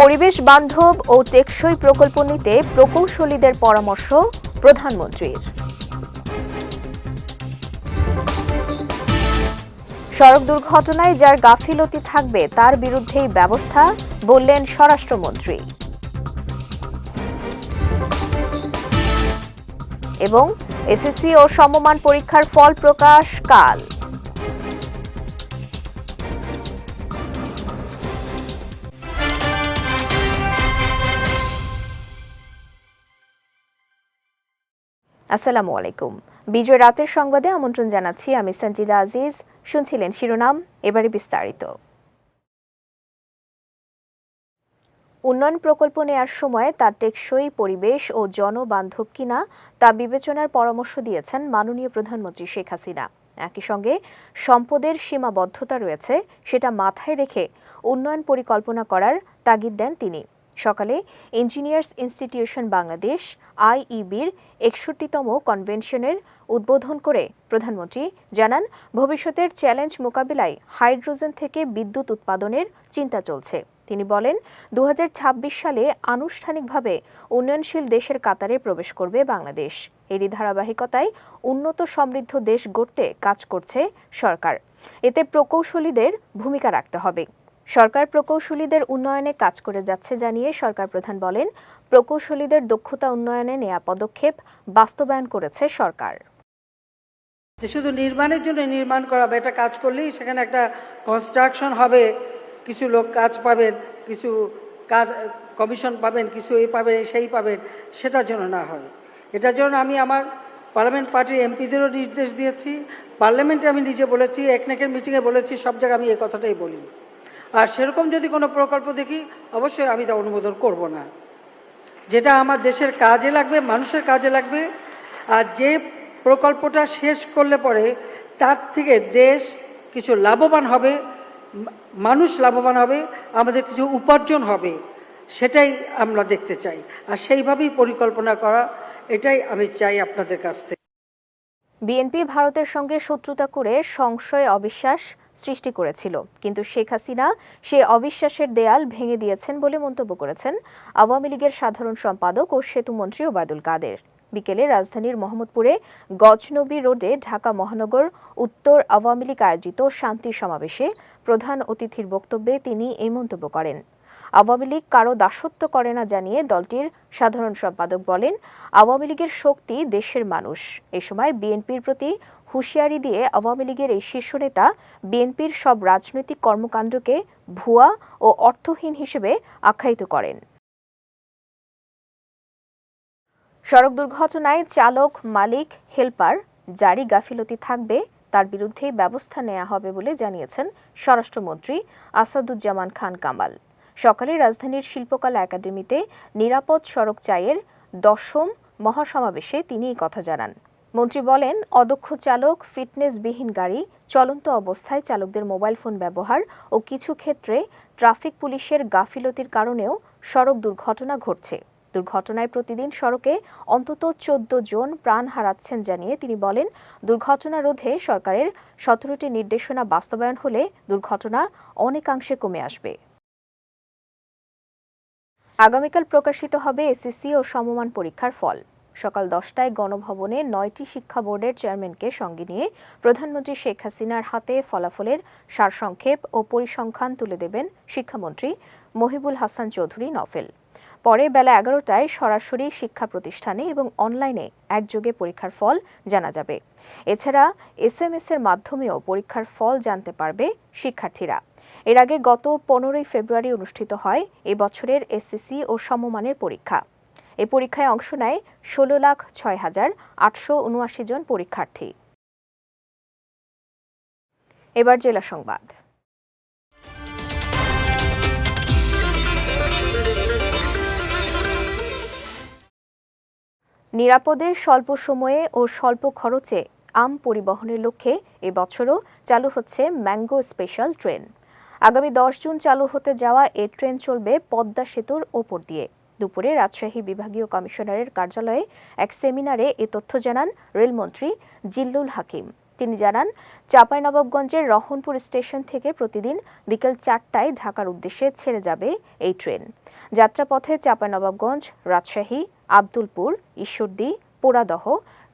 পরিবেশ বান্ধব ও টেকসই প্রকল্প নিতে প্রকৌশলীদের পরামর্শ প্রধানমন্ত্রীর। সড়ক দুর্ঘটনায় যার গাফিলতি থাকবে, তার বিরুদ্ধেই ব্যবস্থা, বললেন স্বরাষ্ট্রমন্ত্রী। এবং এসএসসি ও সমমান পরীক্ষার ফল প্রকাশ কাল। আসসালামু আলাইকুম। বিজয় রাতের সংবাদে আমন্ত্রণ জানাচ্ছি আমি সঞ্জিদা আজিজ। শুনছিলেন শিরোনাম, এবারে বিস্তারিত। উন্নয়ন প্রকল্প নেয়ার সময় তার টেকসই পরিবেশ ও জনবান্ধব কিনা তা বিবেচনার পরামর্শ দিয়েছেন মাননীয় প্রধানমন্ত্রী শেখ হাসিনা। একই সঙ্গে সম্পদের সীমাবদ্ধতা রয়েছে, সেটা মাথায় রেখে উন্নয়ন পরিকল্পনা করার তাগিদ দেন তিনি। সকালে ইঞ্জিনিয়ার্স ইনস্টিটিউশন বাংলাদেশ আইইবির একষট্টিতম কনভেনশনের উদ্বোধন করে প্রধানমন্ত্রী জানান, ভবিষ্যতের চ্যালেঞ্জ মোকাবিলায় হাইড্রোজেন থেকে বিদ্যুৎ উৎপাদনের চিন্তা চলছে। তিনি বলেন দু হাজার ছাব্বিশ সালে আনুষ্ঠানিকভাবে উন্নয়নশীল দেশের কাতারে প্রবেশ করবে বাংলাদেশ। এরই ধারাবাহিকতায় উন্নত সমৃদ্ধ দেশ গড়তে কাজ করছে সরকার। এতে প্রকৌশলীদের ভূমিকা রাখতে হবে। সরকার প্রকৌশলীদের উন্নয়নে কাজ করে যাচ্ছে জানিয়ে সরকার প্রধান বলেন, প্রকৌশলীদের দক্ষতা উন্নয়নে নেয়া পদক্ষেপ বাস্তবায়ন করেছে সরকার। যে শুধু নির্মাণের জন্য নির্মাণ করা বা এটা কাজ করলেই সেখানে একটা কনস্ট্রাকশন হবে, কিছু লোক কাজ পাবেন, কিছু কাজ কমিশন পাবেন, কিছু এই পাবেন, সেই পাবেন, সেটার জন্য না হয়। এটার জন্য আমি আমার পার্লামেন্ট পার্টির এমপিদেরও নির্দেশ দিয়েছি। পার্লামেন্টে আমি নিজে বলেছি, একনেকের মিটিংয়ে বলেছি, সব জায়গায় আমি এই কথাটাই বলি। আর সেরকম যদি কোনো প্রকল্প দেখি, অবশ্যই আমি তা অনুমোদন করব না। যেটা আমার দেশের কাজে লাগবে, মানুষের কাজে লাগবে, আর যে প্রকল্পটা শেষ করলে পরে তার থেকে দেশ কিছু লাভবান হবে, মানুষ লাভবান হবে, আমাদের কিছু উপার্জন হবে, সেটাই আমরা দেখতে চাই। আর সেইভাবেই পরিকল্পনা করা, এটাই আমি চাই আপনাদের কাছ থেকে। বিএনপি ভারতের সঙ্গে শত্রুতা করে সংশয়, অবিশ্বাস সৃষ্টি করেছিল। কিন্তু শেখ হাসিনা সে অবিশ্বাসের দেয়াল ভেঙে দিয়েছেন বলে মন্তব্য করেছেন আওয়ামী লীগের সাধারণ সম্পাদক ও সেতুমন্ত্রী ওবায়দুল কাদের। বিকেলে রাজধানীর মোহাম্মদপুরে গজনবী রোডে ঢাকা মহানগর উত্তর আওয়ামী লীগ আয়োজিত শান্তি সমাবেশে প্রধান অতিথির বক্তব্যে তিনি এই মন্তব্য করেন। আওয়ামী লীগ কারও দাসত্ব করে না জানিয়ে দলটির সাধারণ সম্পাদক বলেন, আওয়ামী লীগের শক্তি দেশের মানুষ। এ সময় বিএনপির প্রতি হুঁশিয়ারি দিয়ে আওয়ামী লীগের এই শীর্ষ নেতা বিএনপির সব রাজনৈতিক কর্মকাণ্ডকে ভুয়া ও অর্থহীন হিসেবে আখ্যায়িত করেন। সড়ক দুর্ঘটনায় চালক, মালিক, হেলপার, জারি গাফিলতি থাকবে, তার বিরুদ্ধে ব্যবস্থা নেওয়া হবে বলে জানিয়েছেন স্বরাষ্ট্রমন্ত্রী আসাদুজ্জামান খান কামাল। সকালে রাজধানীর শিল্পকলা একাডেমিতে নিরাপদ সড়ক চায়ের দশম মহাসমাবেশে তিনি কথা জানান। মন্ত্রী বলেন, অদক্ষ চালক, ফিটনেসবিহীন গাড়ি, চলন্ত অবস্থায় চালকদের মোবাইল ফোন ব্যবহার ও কিছু ক্ষেত্রে ট্রাফিক পুলিশের গাফিলতির কারণেও সড়ক দুর্ঘটনা ঘটছে। দুর্ঘটনায় প্রতিদিন সড়কে অন্তত চোদ্দ জন প্রাণ হারাচ্ছেন জানিয়ে তিনি বলেন, দুর্ঘটনা রোধে সরকারের সতেরোটি নির্দেশনা বাস্তবায়ন হলে দুর্ঘটনা অনেকাংশে কমে আসবে। আগামীকাল প্রকাশিত হবে এসএসসি ও সমমান পরীক্ষার ফল। সকাল দশটায় গণভবনে নয়টি শিক্ষা বোর্ডের চেয়ারম্যানকে সঙ্গে নিয়ে প্রধানমন্ত্রী শেখ হাসিনার হাতে ফলাফলের সারসংক্ষেপ ও পরিসংখ্যান তুলে দেবেন শিক্ষামন্ত্রী মহিবুল হাসান চৌধুরী নফেল পরে বেলা এগারোটায় সরাসরি শিক্ষা প্রতিষ্ঠানে এবং অনলাইনে একযোগে পরীক্ষার ফল জানা যাবে। এছাড়া এসএমএস এর মাধ্যমেও পরীক্ষার ফল জানতে পারবে শিক্ষার্থীরা। এর আগে গত পনেরোই ফেব্রুয়ারি অনুষ্ঠিত হয় এ বছরের এসএসসি ও সমমানের পরীক্ষা। এই পরীক্ষায় অংশ নেয় ষোলো লাখ ছয় হাজার আটশো উনআশি জন পরীক্ষার্থী। এবার জেলা সংবাদ। নিরাপদে স্বল্প সময়ে ও স্বল্প খরচে আম পরিবহনের লক্ষ্যে এবছরও চালু হচ্ছে ম্যাঙ্গো স্পেশাল ট্রেন। আগামী দশ জুন চালু হতে যাওয়া এ ট্রেন চলবে পদ্মা সেতুর ওপর দিয়ে। দুপুরে রাজশাহী বিভাগীয় কমিশনারের কার্যালয়ে এক সেমিনারে এ তথ্য জানান রেলমন্ত্রী জিল্লুল হাকিম। তিনি জানান, চাঁপাইনবাবগঞ্জের রহনপুর স্টেশন থেকে প্রতিদিন বিকেল চারটায় ঢাকার উদ্দেশ্যে ছেড়ে যাবে এই ট্রেন। যাত্রাপথে চাঁপাইনবাবগঞ্জ, রাজশাহী, আব্দুলপুর, ঈশ্বরদী, পোড়াদহ,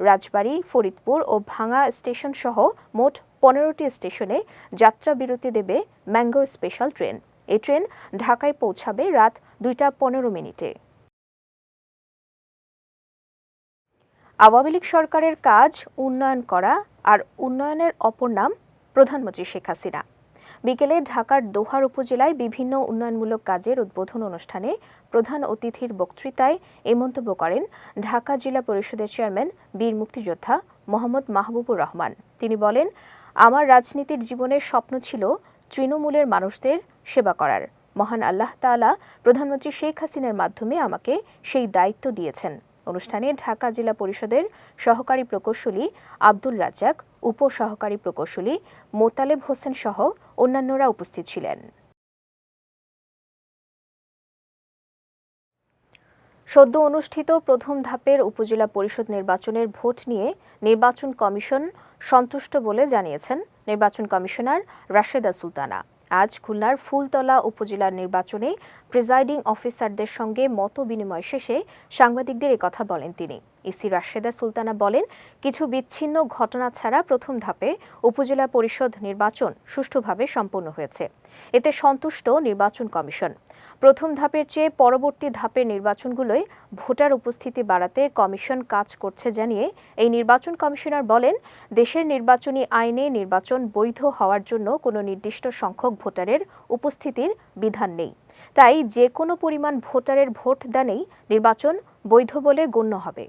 রাজবাড়ী, ফরিদপুর ও ভাঙা স্টেশন সহ মোট পনেরোটি স্টেশনে যাত্রা বিরতি দেবে ম্যাঙ্গো স্পেশাল ট্রেন। এই ট্রেন ঢাকায় পৌঁছাবে রাত দুইটা পনেরো মিনিটে। আওয়ামী লীগ সরকারের কাজ, উন্নয়ন করা আর উন্নয়নের অপর নাম প্রধানমন্ত্রী শেখ হাসিনা। বিকেলে ঢাকার দোহার উপজেলায় বিভিন্ন উন্নয়নমূলক কাজের উদ্বোধন অনুষ্ঠানে প্রধান অতিথির বক্তৃতায় এই মন্তব্য করেন ঢাকা জেলা পরিষদের চেয়ারম্যান, বীর মুক্তিযোদ্ধা মোহাম্মদ মাহবুবুর রহমান। তিনি বলেন, আমার রাজনীতির জীবনের স্বপ্ন ছিল তৃণমূলের মানুষদের সেবা করার। মহান আল্লাহ তাআলা প্রধানমন্ত্রী শেখ হাসিনার মাধ্যমে আমাকে সেই দায়িত্ব দিয়েছেন। অনুষ্ঠানে ঢাকা জেলা পরিষদের সহকারী প্রকৌশলী আব্দুল রাজ্জাক উপ সহকারী প্রকৌশলী মোতালেব হোসেন সহ অন্যান্যরা উপস্থিত ছিলেন। সদ্য অনুষ্ঠিত প্রথম ধাপের উপজেলা পরিষদ নির্বাচনের ভোট নিয়ে নির্বাচন কমিশন সন্তুষ্ট বলে জানিয়েছেন নির্বাচন কমিশনার রাশেদা সুলতানা। আজ খুলনার ফুলতলা উপজেলার নির্বাচনে প্রিজাইডিং অফিসারদের সঙ্গে মত বিনিময় শেষে সাংবাদিকদের কথা বলেন তিনি। ইসি রাশেদা সুলতানা বলেন, কিছু বিচ্ছিন্ন ঘটনা ছাড়া প্রথম ধাপে উপজেলা পরিষদ নির্বাচন সুষ্ঠুভাবে সম্পন্ন হয়েছে। এতে সন্তুষ্ট নির্বাচন কমিশন। প্রথম ধাপের চেয়ে পরবর্তী ধাপের নির্বাচনগুলোয় ভোটার উপস্থিতি বাড়াতে কমিশন কাজ করছে জানিয়ে এই নির্বাচন কমিশনার বলেন, দেশের নির্বাচনী আইনে নির্বাচন বৈধ হওয়ার জন্য কোনো নির্দিষ্ট সংখ্যক ভোটারের উপস্থিতির বিধান নেই। তাই যে কোনো পরিমাণ ভোটারের ভোট দানেই নির্বাচন বৈধ বলে গণ্য হবে।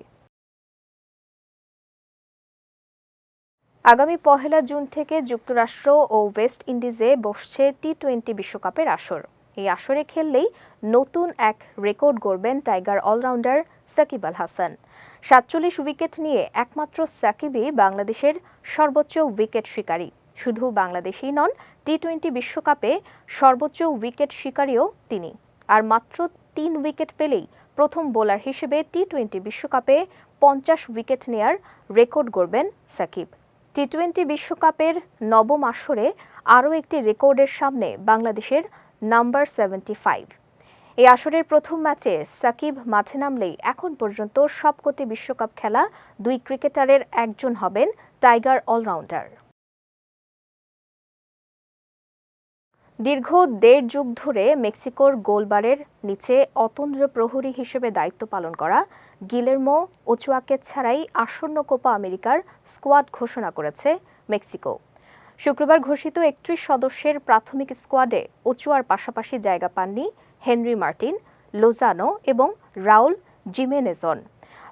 আগামী পহেলা জুন থেকে যুক্তরাষ্ট্র ও ওয়েস্ট ইন্ডিজে বসছে টি টোয়েন্টি বিশ্বকাপের আসর। এই আসরে খেললেই নতুন এক রেকর্ড গড়বেন টাইগার অলরাউন্ডার সাকিব আল হাসান। সাতচল্লিশ উইকেট নিয়ে একমাত্র সাকিবই বাংলাদেশের সর্বোচ্চ উইকেট শিকারী। শুধু বাংলাদেশেই নন টি টোয়েন্টি বিশ্বকাপে সর্বোচ্চ উইকেট শিকারীও তিনি। আর মাত্র তিন উইকেট পেলেই প্রথম বোলার হিসেবে টি টোয়েন্টি বিশ্বকাপে পঞ্চাশ উইকেট নেয়ার রেকর্ড গড়বেন সাকিব। টি টোয়েন্টি বিশ্বকাপের নবম আসরে আরও একটি রেকর্ডের সামনে বাংলাদেশের নাম্বার সেভেন্টি ফাইভ। এই আসরের প্রথম ম্যাচে সাকিব মাঠে নামলেই এখন পর্যন্ত সবকটি বিশ্বকাপ খেলা দুই ক্রিকেটারের একজন হবেন টাইগার অলরাউন্ডার। দীর্ঘ দেড় যুগ ধরে মেক্সিকোর গোলবারের নিচে অতন্দ্র প্রহরী হিসেবে দায়িত্ব পালন করা গিলেরমো ওচুয়াকে ছাড়াই আসন্ন কোপা আমেরিকার স্কোয়াড ঘোষণা করেছে মেক্সিকো। শুক্রবার ঘোষিত একত্রিশ সদস্যের প্রাথমিক স্কোয়াডে ওচুয়ার পাশাপাশি জায়গা পাননি হেনরি মার্টিন, লোজানো এবং রাউল জিমেনেজন।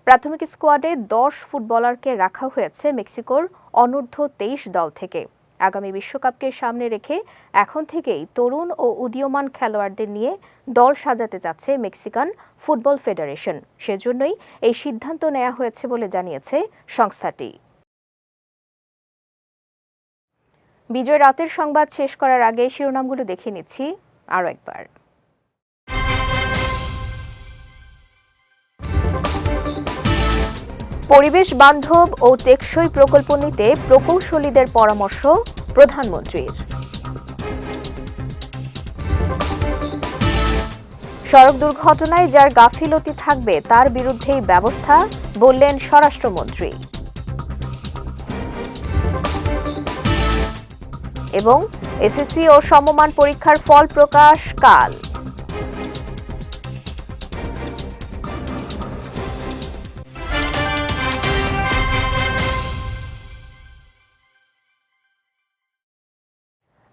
প্রাথমিক স্কোয়াডে দশ ফুটবলারকে রাখা হয়েছে মেক্সিকোর অনূর্ধ্ব তেইশ দল থেকে। আগামী বিশ্বকাপকে সামনে রেখে এখন থেকেই তরুণ ও উদীয়মান খেলোয়াড়দের নিয়ে দল সাজাতে চাচ্ছে মেক্সিকান ফুটবল ফেডারেশন। সেজন্যই এই সিদ্ধান্ত নেওয়া হয়েছে বলে জানিয়েছে সংস্থাটি। বিজয় রাতের সংবাদ শেষ করার আগে শিরোনামগুলো দেখে নিচ্ছি আরও একবার। পরিবেশ বান্ধব ও টেকসই প্রকল্প নিতে প্রকৌশলীদের পরামর্শ প্রধানমন্ত্রীর। সড়ক দুর্ঘটনায় যার গাফিলতি থাকবে, তার বিরুদ্ধেই ব্যবস্থা বললেন স্বরাষ্ট্রমন্ত্রী। এবং এসএসসি ও সমমান পরীক্ষার ফল প্রকাশ কাল।